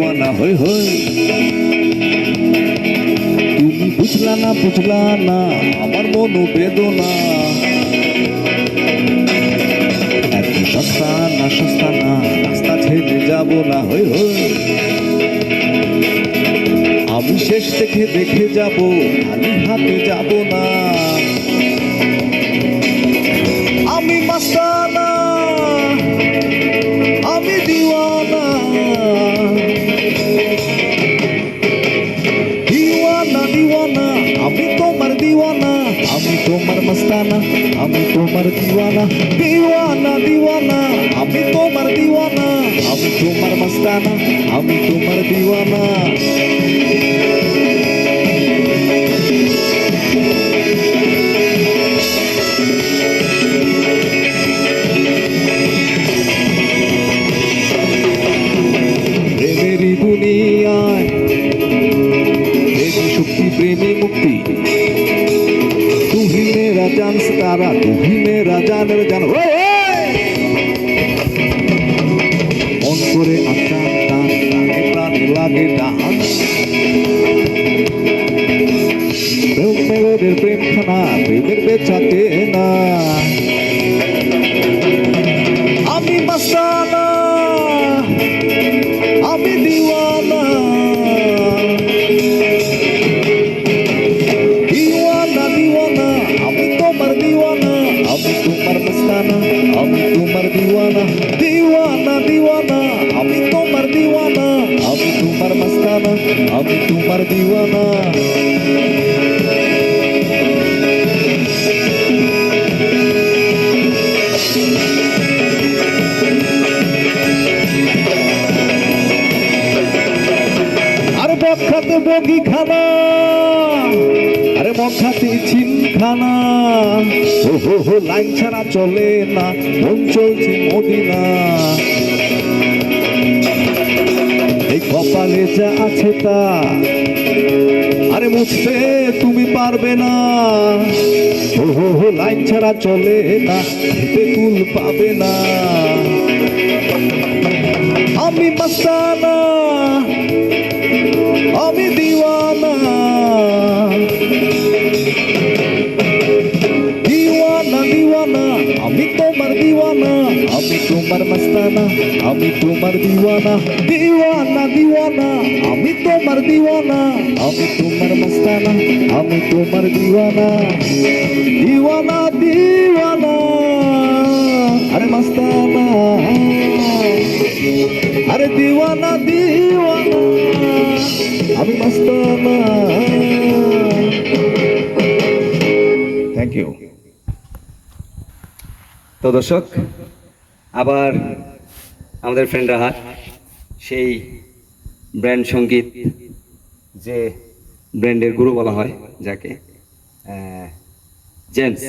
দিওয়ানা হই হই। তুমি বুঝলা না বুঝলা না, আমার মন বেদনা। এত সস্তা না সস্তা না, রাস্তা ছেড়ে যাব না, হই হই। আমি শেষ দেখে দেখে যাব, খালি হাতে যাব না। আমি মাস্টার তোমার মস্তানা আমি তোমার দিওয়ানা দিওয়ানা দিওয়ানা আমি তোমার দিওয়ানা আমি তোমার মস্তানা আমি তোমার তুহি মেরা জান তারা তুহি মেরা জানের জান ওই, ওই! মন করে আচ্ছা টান প্রাণে প্রাণে লাগে টান প্রেম প্রেমের প্রেম খানা প্রেমের বেচাতে না। আমি মস্তানা। আমি তোমার দিওয়ানা। আরে বখাতে বগি খানা। আরে বখাতে চিন খানা ও হো হো লাইন ছাড়া চলে না। মন চলছে মদিনা। কপালে যা আছে তা। আরে মুছতে তুমি পারবে না। ও হো হো, লাইন ছাড়া চলে না, খেতে কুল পাবে না। আমি মস্তানা দিওয়ানা আমি তোমার মস্তানা আমি তোমার দিওয়ানা দিওয়ানা দিওয়ানা আমি তোমার দিওয়ানা আমি তোমার মস্তানা আমি তোমার দিওয়ানা দিওয়ানা দিওয়ানা আরে মস্তানা আরে দিওয়ানা দিওয়ানা আমি মস্তানা থ্যাংক ইউ তো দর্শক, আবার আমাদের ফ্রেন্ড রাহাত, সেই ব্র্যান্ড সংগীত যে ব্র্যান্ডের গুরু বলা হয় যাকে জেমস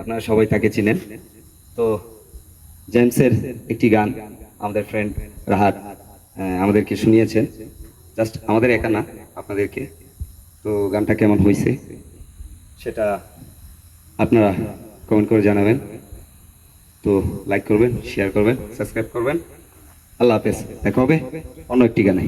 আপনারা সবাই তাকে চিনেন। তো জেমসের একটি গান আমাদের ফ্রেন্ড রাহাত আমাদেরকে শুনিয়েছেন। জাস্ট আমাদের একা না, আপনাদেরকে। তো গানটা কেমন হয়েছে সেটা আপনারা কমেন্ট করে জানাবেন। তো লাইক করবেন শেয়ার করবেন সাবস্ক্রাইব করবেন। আল্লাহ হাফেজ দেখা হবে অন্য একটি গানে।